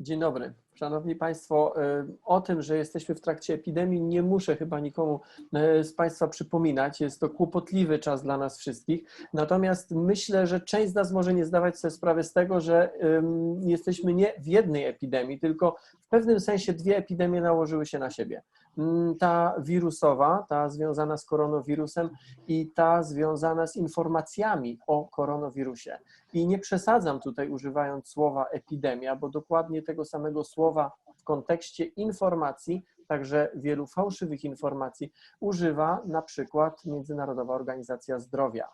Dzień dobry. Szanowni Państwo, y, o tym, że jesteśmy w trakcie epidemii, nie muszę chyba nikomu y, z Państwa przypominać. Jest to kłopotliwy czas dla nas wszystkich. Natomiast myślę, że część z nas może nie zdawać sobie sprawy z tego, że jesteśmy nie w jednej epidemii, tylko w pewnym sensie dwie epidemie nałożyły się na siebie. Ym, Ta wirusowa, ta związana z koronawirusem i ta związana z informacjami o koronawirusie. I nie przesadzam tutaj używając słowa epidemia, bo dokładnie tego samego słowa w kontekście informacji, także wielu fałszywych informacji, używa na przykład Międzynarodowa Organizacja Zdrowia.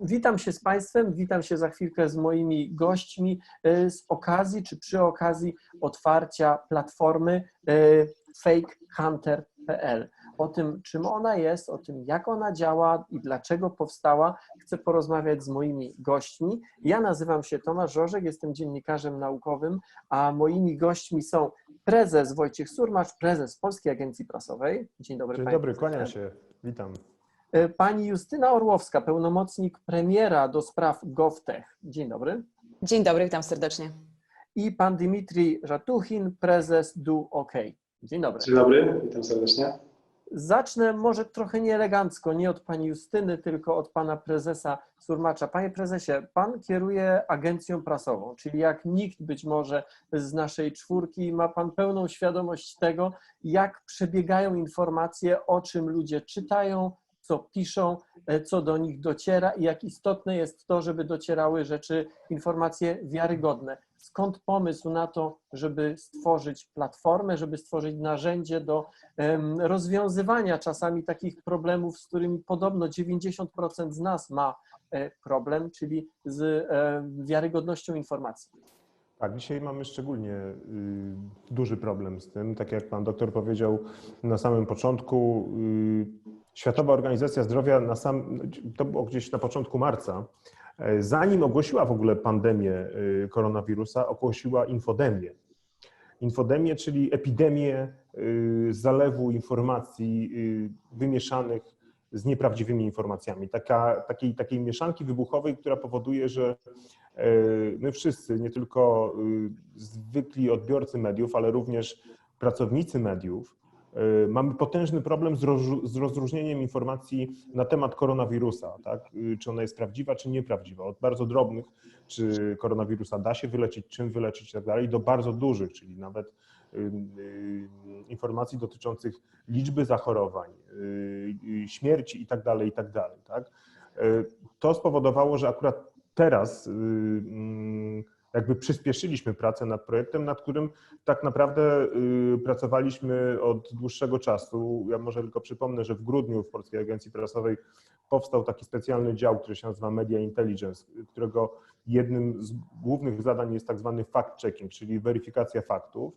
Witam się z Państwem, witam się za chwilkę z moimi gośćmi y, z okazji czy przy okazji otwarcia platformy y, fakehunter.pl. O tym, czym ona jest, o tym, jak ona działa i dlaczego powstała, chcę porozmawiać z moimi gośćmi. Ja nazywam się Tomasz Żorzek, jestem dziennikarzem naukowym, a moimi gośćmi są prezes Wojciech Surmacz, prezes Polskiej Agencji Prasowej. Dzień dobry. Dzień dobry, kłaniam się. Witam. Y, Pani Justyna Orłowska, pełnomocnik premiera do spraw GovTech. Dzień dobry. Dzień dobry, witam serdecznie. I pan Dmitrij Żatuchin, prezes Do OK. Dzień dobry. Dzień dobry, witam serdecznie. Zacznę może trochę nieelegancko, nie od pani Justyny, tylko od pana prezesa Surmacza. Panie prezesie, pan kieruje agencją prasową, czyli jak nikt być może z naszej czwórki, ma pan pełną świadomość tego, jak przebiegają informacje, o czym ludzie czytają, co piszą, e, co do nich dociera i jak istotne jest to, żeby docierały rzeczy, informacje wiarygodne. Skąd pomysł na to, żeby stworzyć platformę, żeby stworzyć narzędzie do rozwiązywania czasami takich problemów, z którymi podobno 90% z nas ma e, problem, czyli z e, wiarygodnością informacji. Tak, dzisiaj mamy szczególnie y, duży problem z tym. Tak jak pan doktor powiedział na samym początku, y, Światowa Organizacja Zdrowia na sam, to było gdzieś na początku marca, e, zanim ogłosiła w ogóle pandemię y, koronawirusa, ogłosiła infodemię. Infodemię, czyli epidemię y, zalewu informacji wymieszanych z nieprawdziwymi informacjami. Taka, takiej, takiej mieszanki wybuchowej, która powoduje, że e, my wszyscy, nie tylko zwykli odbiorcy mediów, ale również pracownicy mediów, mamy potężny problem z, rozró- z rozróżnieniem informacji na temat koronawirusa, tak? Y, czy ona jest prawdziwa, czy nieprawdziwa. Od bardzo drobnych, czy koronawirusa da się wyleczyć, czym wyleczyć i tak do bardzo dużych, czyli nawet y, y, informacji dotyczących liczby zachorowań, y, y, śmierci i tak dalej, i tak. Tak? Y, To spowodowało, że akurat teraz y, mm, jakby przyspieszyliśmy pracę nad projektem, nad którym tak naprawdę y, pracowaliśmy od dłuższego czasu. Ja może tylko przypomnę, że w grudniu w Polskiej Agencji Prasowej powstał taki specjalny dział, który się nazywa Media Intelligence, którego jednym z głównych zadań jest tak zwany fact-checking, czyli weryfikacja faktów.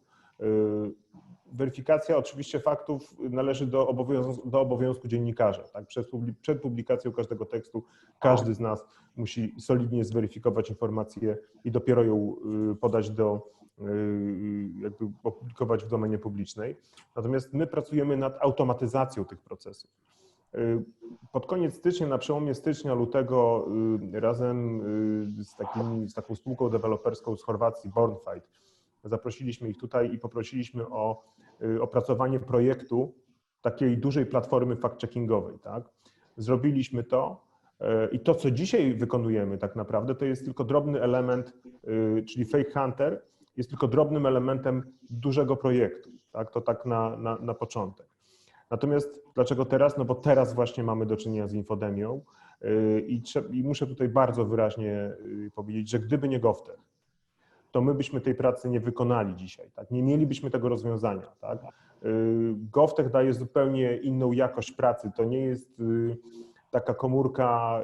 Weryfikacja oczywiście faktów należy do obowiązku, do obowiązku dziennikarza. Tak? Przed, przed publikacją każdego tekstu każdy z nas musi solidnie zweryfikować informację i dopiero ją y, podać do, y, jakby opublikować w domenie publicznej. Natomiast my pracujemy nad automatyzacją tych procesów. Y, Pod koniec stycznia, na przełomie stycznia, lutego, razem z, z taką spółką deweloperską z Chorwacji, Bornfight, zaprosiliśmy ich tutaj i poprosiliśmy o y, opracowanie projektu takiej dużej platformy fact-checkingowej. Tak? Zrobiliśmy to y, i to, co dzisiaj wykonujemy tak naprawdę, to jest tylko drobny element, y, czyli Fake Hunter jest tylko drobnym elementem dużego projektu. Tak? To tak na, na, na początek. Natomiast dlaczego teraz? No bo teraz właśnie mamy do czynienia z infodemią i, i muszę tutaj bardzo wyraźnie powiedzieć, że gdyby nie GovTech, to my byśmy tej pracy nie wykonali dzisiaj, tak? nie mielibyśmy tego rozwiązania. Tak? Y, GovTech daje zupełnie inną jakość pracy. To nie jest y, taka komórka,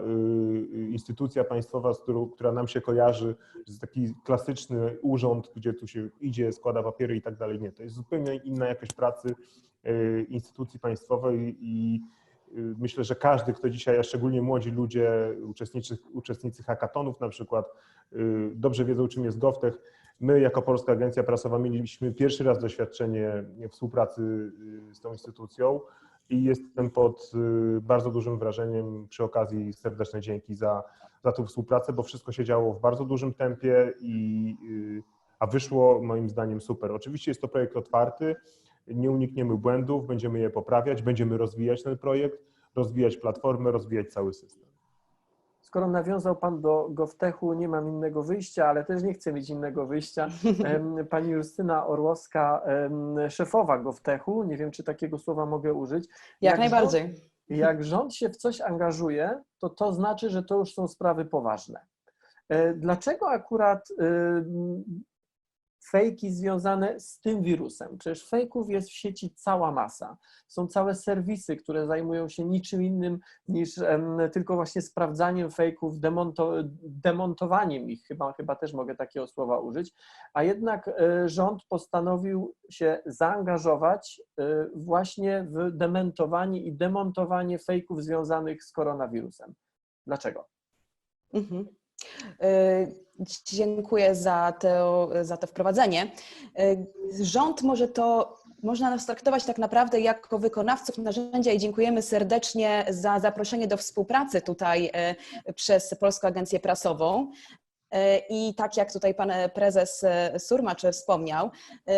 y, instytucja państwowa, z którą, która nam się kojarzy, jest taki klasyczny urząd, gdzie tu się idzie, składa papiery i tak dalej. Nie, to jest zupełnie inna jakość pracy instytucji państwowej i myślę, że każdy, kto dzisiaj, a szczególnie młodzi ludzie, uczestnicy, uczestnicy hackathonów na przykład, y, dobrze wiedzą, czym jest GovTech. My, jako Polska Agencja Prasowa, mieliśmy pierwszy raz doświadczenie współpracy y, z tą instytucją i jestem pod y, bardzo dużym wrażeniem. Przy okazji serdeczne dzięki za, za tę współpracę, bo wszystko się działo w bardzo dużym tempie i a wyszło moim zdaniem super. Oczywiście jest to projekt otwarty, nie unikniemy błędów, będziemy je poprawiać, będziemy rozwijać ten projekt, rozwijać platformę, rozwijać cały system. Skoro nawiązał Pan do GovTechu, nie mam innego wyjścia, ale też nie chcę mieć innego wyjścia. Pani Justyna Orłowska, szefowa GovTechu, nie wiem, czy takiego słowa mogę użyć. Jak, rząd- najbardziej. Jak rząd się w coś angażuje, to to znaczy, że to już są sprawy poważne. E, Dlaczego akurat fejki związane z tym wirusem? Przecież fejków jest w sieci cała masa. Są całe serwisy, które zajmują się niczym innym niż tylko właśnie sprawdzaniem fejków, demonto, demontowaniem ich, chyba, chyba też mogę takiego słowa użyć. A jednak e, rząd postanowił się zaangażować e, właśnie w dementowanie i demontowanie fejków związanych z koronawirusem. Dlaczego? Mhm. Dziękuję za to, za to wprowadzenie. Y, Rząd może to, można nas traktować tak naprawdę jako wykonawców narzędzia i dziękujemy serdecznie za zaproszenie do współpracy tutaj y, przez Polską Agencję Prasową. Y, I tak jak tutaj pan prezes y, Surmacz wspomniał,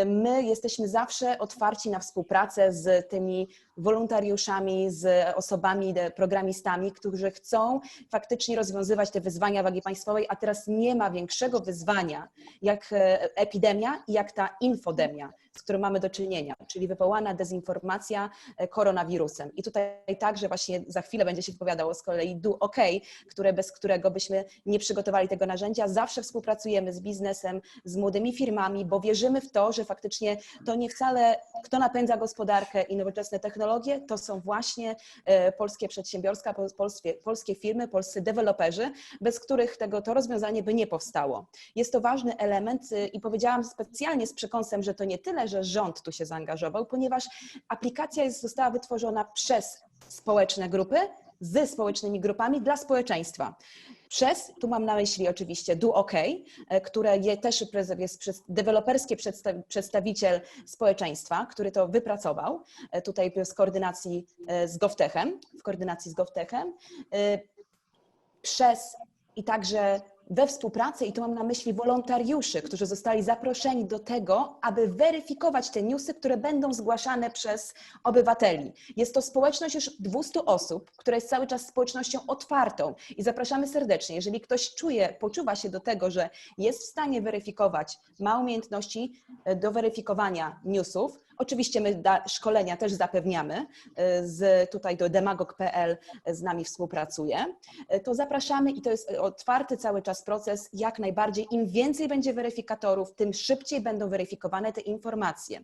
my jesteśmy zawsze otwarci na współpracę z tymi wolontariuszami, z osobami, programistami, którzy chcą faktycznie rozwiązywać te wyzwania wagi państwowej, a teraz nie ma większego wyzwania jak e, epidemia i jak ta infodemia, z którą mamy do czynienia, czyli wywołana dezinformacja e, koronawirusem. I tutaj także właśnie za chwilę będzie się wypowiadało z kolei Do OK, które, bez którego byśmy nie przygotowali tego narzędzia. Zawsze współpracujemy z biznesem, z młodymi firmami, bo wierzymy w to, że faktycznie to nie wcale kto napędza gospodarkę i nowoczesne technologie, to są właśnie e, polskie przedsiębiorstwa, pol- polskie, polskie firmy, polscy deweloperzy, bez których tego, to rozwiązanie by nie powstało. Jest to ważny element y, i powiedziałam specjalnie z przekąsem, że to nie tyle, że rząd tu się zaangażował, ponieważ aplikacja jest, została wytworzona przez społeczne grupy, z społecznymi grupami dla społeczeństwa. Przez, tu mam na myśli oczywiście Do OK, e, które je, też jest przez, deweloperski przedsta- przedstawiciel społeczeństwa, który to wypracował, e, tutaj z koordynacji e, z GovTechem, w koordynacji z GovTechem, przez i także we współpracy, i tu mam na myśli wolontariuszy, którzy zostali zaproszeni do tego, aby weryfikować te newsy, które będą zgłaszane przez obywateli. Jest to społeczność już 200 osób, która jest cały czas społecznością otwartą i zapraszamy serdecznie. Jeżeli ktoś czuje, poczuwa się do tego, że jest w stanie weryfikować, ma umiejętności e, do weryfikowania newsów, Oczywiście my szkolenia też zapewniamy, e, z tutaj do demagog.pl z nami współpracuje. E, To zapraszamy i to jest otwarty cały czas proces. Jak najbardziej, im więcej będzie weryfikatorów, tym szybciej będą weryfikowane te informacje.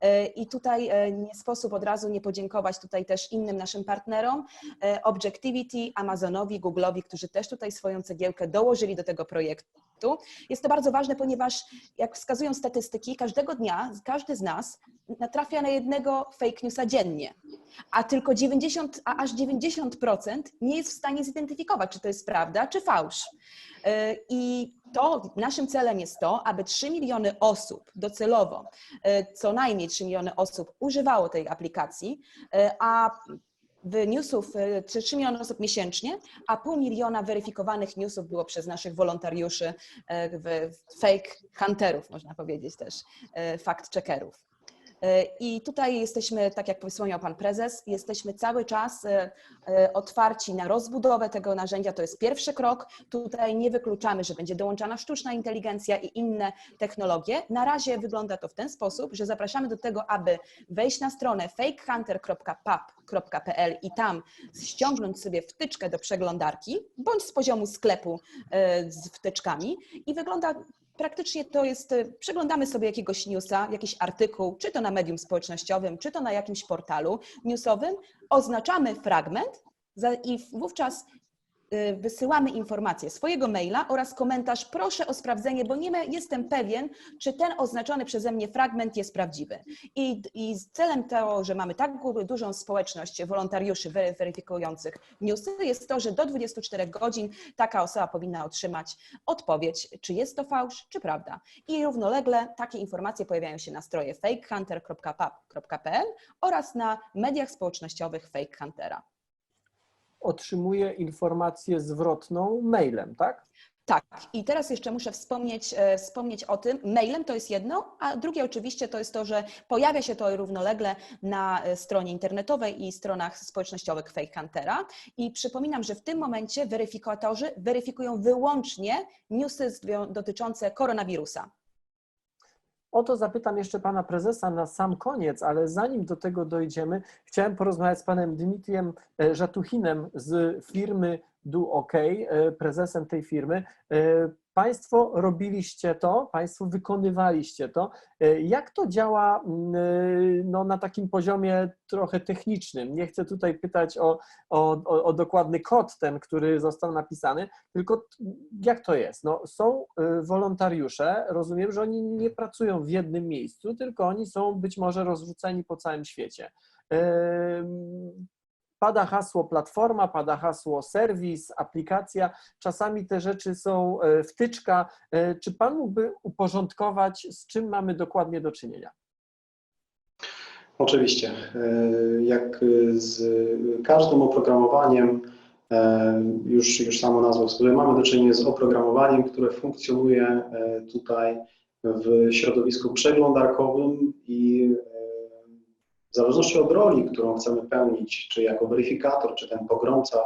E, I tutaj nie sposób od razu nie podziękować tutaj też innym naszym partnerom, Objectivity, Amazonowi, Google'owi, którzy też tutaj swoją cegiełkę dołożyli do tego projektu. Jest to bardzo ważne, ponieważ jak wskazują statystyki, każdego dnia każdy z nas natrafia na jednego fake newsa dziennie, a tylko 90, a aż 90% nie jest w stanie zidentyfikować, czy to jest prawda, czy fałsz. Yy, I to naszym celem jest to, aby 3 miliony osób docelowo, yy, co najmniej 3 miliony osób używało tej aplikacji, yy, a newsów y, 3 miliony osób miesięcznie, a pół miliona weryfikowanych newsów było przez naszych wolontariuszy, w- w fake hunterów, można powiedzieć też, y, fact checkerów. Y, I tutaj jesteśmy, tak jak wspomniał Pan Prezes, jesteśmy cały czas otwarci na rozbudowę tego narzędzia. To jest pierwszy krok. Tutaj nie wykluczamy, że będzie dołączana sztuczna inteligencja i inne technologie. Na razie wygląda to w ten sposób, że zapraszamy do tego, aby wejść na stronę fakehunter.pub.pl i tam ściągnąć sobie wtyczkę do przeglądarki, bądź z poziomu sklepu y, z wtyczkami i wygląda praktycznie to jest, y, przeglądamy sobie jakiegoś newsa, jakiś artykuł, czy to na medium społecznościowym, czy to na jakimś portalu newsowym, oznaczamy fragment i wówczas wysyłamy informację swojego maila oraz komentarz proszę o sprawdzenie, bo nie jestem pewien, czy ten oznaczony przeze mnie fragment jest prawdziwy. I, i celem tego, że mamy tak dużą społeczność wolontariuszy wery- weryfikujących newsy, jest to, że do 24 godzin taka osoba powinna otrzymać odpowiedź, czy jest to fałsz, czy prawda. I równolegle takie informacje pojawiają się na stronie fakehunter.pub.pl oraz na mediach społecznościowych Fake Huntera. Otrzymuje informację zwrotną mailem, tak? Tak, i teraz jeszcze muszę wspomnieć, e, wspomnieć o tym. Mailem to jest jedno, a drugie oczywiście to jest to, że pojawia się to równolegle na e, stronie internetowej i stronach społecznościowych Fake Huntera. I przypominam, że w tym momencie weryfikatorzy weryfikują wyłącznie newsy dotyczące koronawirusa. O to zapytam jeszcze pana prezesa na sam koniec, ale zanim do tego dojdziemy, chciałem porozmawiać z panem Dmitrijem e, Żatuchinem z firmy Do OK, e, prezesem tej firmy. E, Państwo robiliście to, Państwo wykonywaliście to. E, Jak to działa mm, e, no, na takim poziomie trochę technicznym? Nie chcę tutaj pytać o, o, o, dokładny kod ten, który został napisany, tylko jak to jest? No, są y, wolontariusze, rozumiem, że oni nie pracują w jednym miejscu, tylko oni są być może rozrzuceni po całym świecie. Pada hasło platforma, pada hasło serwis, aplikacja. Czasami te rzeczy są e, wtyczka. E, Czy Pan mógłby uporządkować, z czym mamy dokładnie do czynienia? Oczywiście. E, Jak z każdym oprogramowaniem, już, już samo nazwa wskazuje, mamy do czynienia z oprogramowaniem, które funkcjonuje tutaj w środowisku przeglądarkowym i w zależności od roli, którą chcemy pełnić, czy jako weryfikator, czy ten pogromca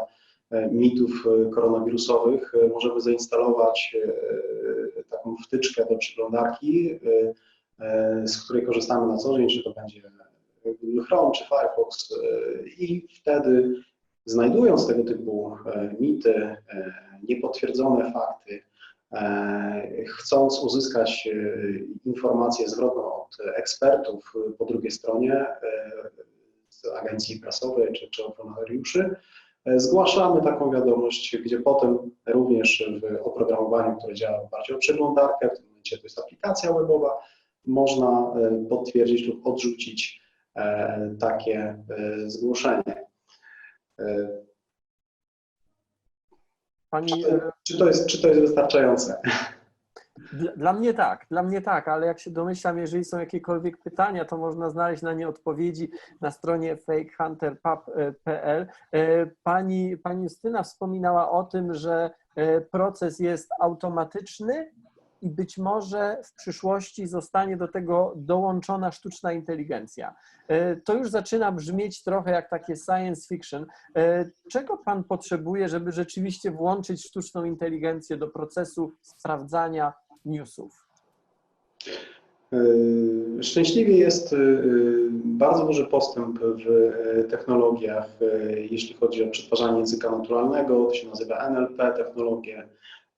e, mitów e, koronawirusowych, e, możemy zainstalować taką wtyczkę do przeglądarki, z której korzystamy na co dzień, czy to będzie Google Chrome czy Firefox i wtedy znajdując tego typu mity, niepotwierdzone fakty, chcąc uzyskać e, informację zwrotną od ekspertów e, po drugiej stronie e, z agencji prasowej czy, czy e, zgłaszamy taką wiadomość, gdzie potem również w oprogramowaniu, które działa oparciu o przeglądarkę, w tym momencie to jest aplikacja webowa, można e, potwierdzić lub odrzucić e, takie e, zgłoszenie. Pani, Czy to jest, czy to jest wystarczające? Dla, dla mnie tak, dla mnie tak, ale jak się domyślam, jeżeli są jakiekolwiek pytania, to można znaleźć na nie odpowiedzi na stronie fakehunterpub.pl. E, Pani, pani Justyna wspominała o tym, że e, proces jest automatyczny i być może w przyszłości zostanie do tego dołączona sztuczna inteligencja. E, To już zaczyna brzmieć trochę jak takie science fiction. E, Czego Pan potrzebuje, żeby rzeczywiście włączyć sztuczną inteligencję do procesu sprawdzania newsów? Yy, Szczęśliwie jest bardzo duży postęp w technologiach, jeśli chodzi o przetwarzanie języka naturalnego, to się nazywa NLP technologie.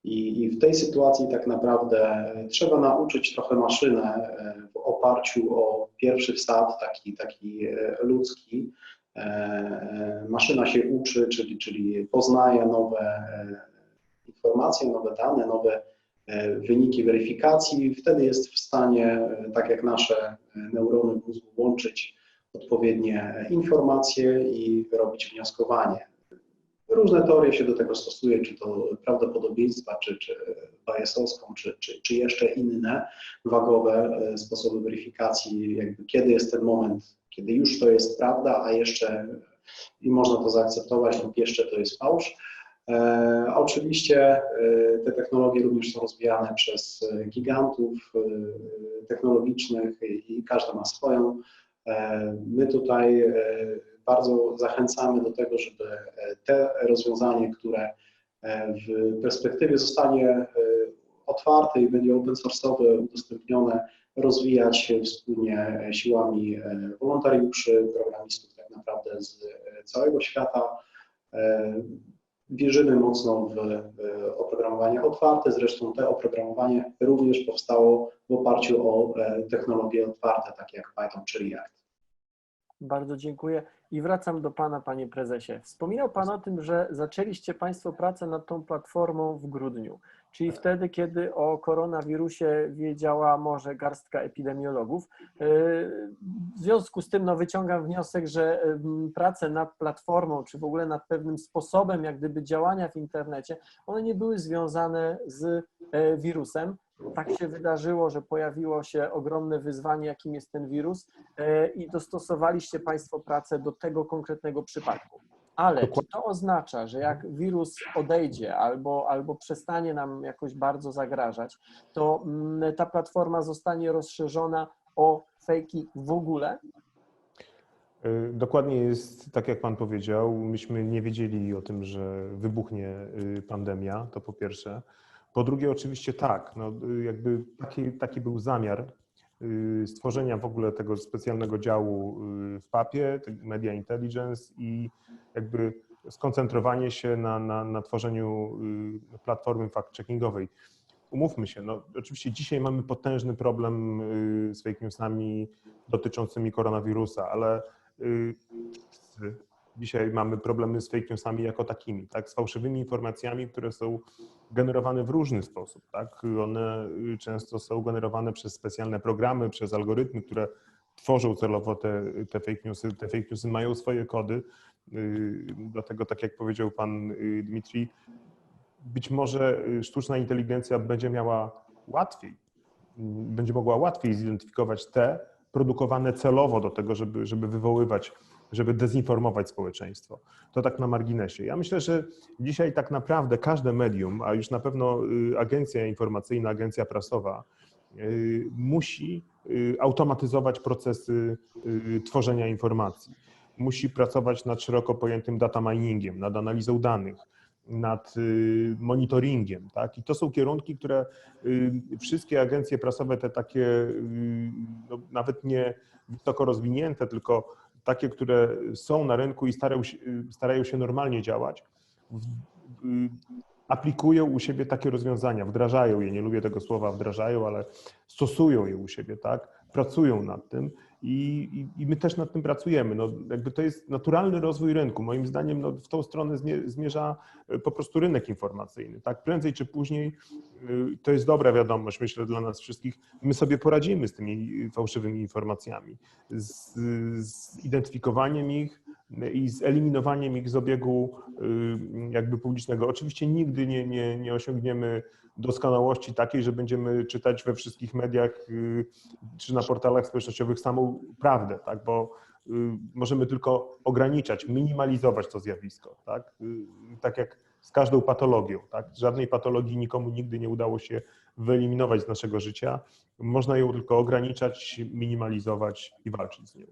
I, I w tej sytuacji tak naprawdę trzeba nauczyć trochę maszynę yy, w oparciu o pierwszy wsad, taki, taki yy, ludzki. Yy, Maszyna się uczy, czyli, czyli poznaje nowe informacje, nowe dane, nowe e, wyniki weryfikacji, wtedy jest w stanie, e, tak jak nasze e, neurony mózgu, łączyć odpowiednie informacje i robić wnioskowanie. Różne teorie się do tego stosuje, czy to prawdopodobieństwa, czy, czy czy, czy, czy jeszcze inne wagowe e, sposoby weryfikacji, jakby kiedy jest ten moment, kiedy już to jest prawda, a jeszcze i można to zaakceptować lub jeszcze to jest fałsz. E, Oczywiście e, te technologie również są rozwijane przez e, gigantów e, technologicznych i i każda ma swoją. E, My tutaj bardzo zachęcamy do tego, żeby e, te rozwiązanie, które e, w perspektywie zostanie e, otwarte i będzie open source'owe, udostępnione, rozwijać wspólnie siłami wolontariuszy, programistów tak naprawdę z całego świata. Wierzymy mocno w oprogramowanie otwarte, zresztą to oprogramowanie również powstało w oparciu o technologie otwarte, takie jak Python czy React. Bardzo dziękuję i wracam do Pana, Panie Prezesie. Wspominał Pan o tym, że zaczęliście Państwo pracę nad tą platformą w grudniu, czyli wtedy, kiedy o koronawirusie wiedziała może garstka epidemiologów. W związku z tym no, wyciągam wniosek, że ym, prace nad platformą, czy w ogóle nad pewnym sposobem jak gdyby działania w internecie, one nie były związane z e, wirusem. Tak się wydarzyło, że pojawiło się ogromne wyzwanie, jakim jest ten wirus, e, i dostosowaliście Państwo pracę do tego konkretnego przypadku. Ale czy to oznacza, że jak wirus odejdzie albo, albo przestanie nam jakoś bardzo zagrażać, to mm, ta platforma zostanie rozszerzona o fejki w ogóle? Y, Dokładnie jest tak, jak Pan powiedział. Myśmy nie wiedzieli o tym, że wybuchnie y, pandemia, to po pierwsze. Po drugie, oczywiście tak, no, y, jakby taki, taki był zamiar stworzenia w ogóle tego specjalnego działu y, w papie, Media Intelligence i jakby skoncentrowanie się na, na, na tworzeniu y, platformy fact-checkingowej. Umówmy się, no, oczywiście dzisiaj mamy potężny problem y, z fake newsami dotyczącymi koronawirusa, ale y, dzisiaj mamy problemy z fake newsami jako takimi, tak, z fałszywymi informacjami, które są generowane w różny sposób, tak. One y, często są generowane przez specjalne programy, przez algorytmy, które tworzą celowo te, te fake newsy. Te fake newsy mają swoje kody, y, dlatego tak jak powiedział pan y, Dmitrij, być może sztuczna inteligencja będzie miała łatwiej, będzie mogła łatwiej zidentyfikować te produkowane celowo do tego, żeby, żeby wywoływać, żeby dezinformować społeczeństwo. To tak na marginesie. Ja myślę, że dzisiaj tak naprawdę każde medium, a już na pewno y, agencja informacyjna, agencja prasowa, y, musi y, automatyzować procesy tworzenia informacji. Musi pracować nad szeroko pojętym data miningiem, nad analizą danych, nad monitoringiem. Tak? I to są kierunki, które wszystkie agencje prasowe, te takie no, nawet nie wysoko rozwinięte, tylko takie, które są na rynku i starają się, starają się normalnie działać, aplikują u siebie takie rozwiązania, wdrażają je, nie lubię tego słowa wdrażają, ale stosują je u siebie, tak? Pracują nad tym i, i, i my też nad tym pracujemy. No, jakby to jest naturalny rozwój rynku. Moim zdaniem no, w tą stronę zmie- zmierza y, po prostu rynek informacyjny. Tak? Prędzej czy później y, to jest dobra wiadomość, myślę, dla nas wszystkich. My sobie poradzimy z tymi y, fałszywymi informacjami, z, z identyfikowaniem ich i z eliminowaniem ich z obiegu jakby publicznego. Oczywiście nigdy nie, nie, nie osiągniemy doskonałości takiej, że będziemy czytać we wszystkich mediach y, czy na portalach społecznościowych samą prawdę, tak? bo y, możemy tylko ograniczać, minimalizować to zjawisko. Tak, Y, tak jak z każdą patologią. Tak? Żadnej patologii nikomu nigdy nie udało się wyeliminować z naszego życia. Można ją tylko ograniczać, minimalizować i walczyć z nią.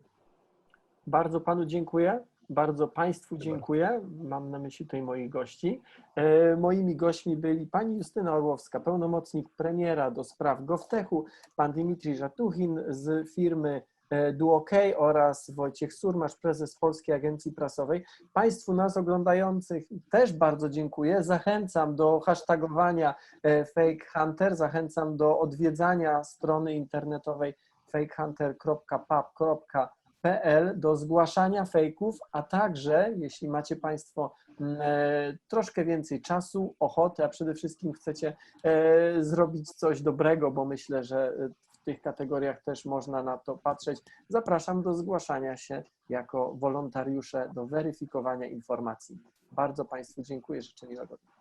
Bardzo Panu dziękuję. Bardzo Państwu dziękuję. Mam na myśli tutaj moich gości. E, Moimi gośćmi byli pani Justyna Orłowska, pełnomocnik premiera do spraw GovTechu, pan Dmitrij Żatuchin z firmy e, DuoK oraz Wojciech Surmasz, prezes Polskiej Agencji Prasowej. Państwu nas oglądających też bardzo dziękuję. Zachęcam do hashtagowania e, Fake Hunter, zachęcam do odwiedzania strony internetowej fakehunter.pub.pl PL do zgłaszania fejków, a także, jeśli macie Państwo mm, e, troszkę więcej czasu, ochoty, a przede wszystkim chcecie e, zrobić coś dobrego, bo myślę, że e, w tych kategoriach też można na to patrzeć, zapraszam do zgłaszania się jako wolontariusze do weryfikowania informacji. Bardzo Państwu dziękuję, życzę miłego dnia.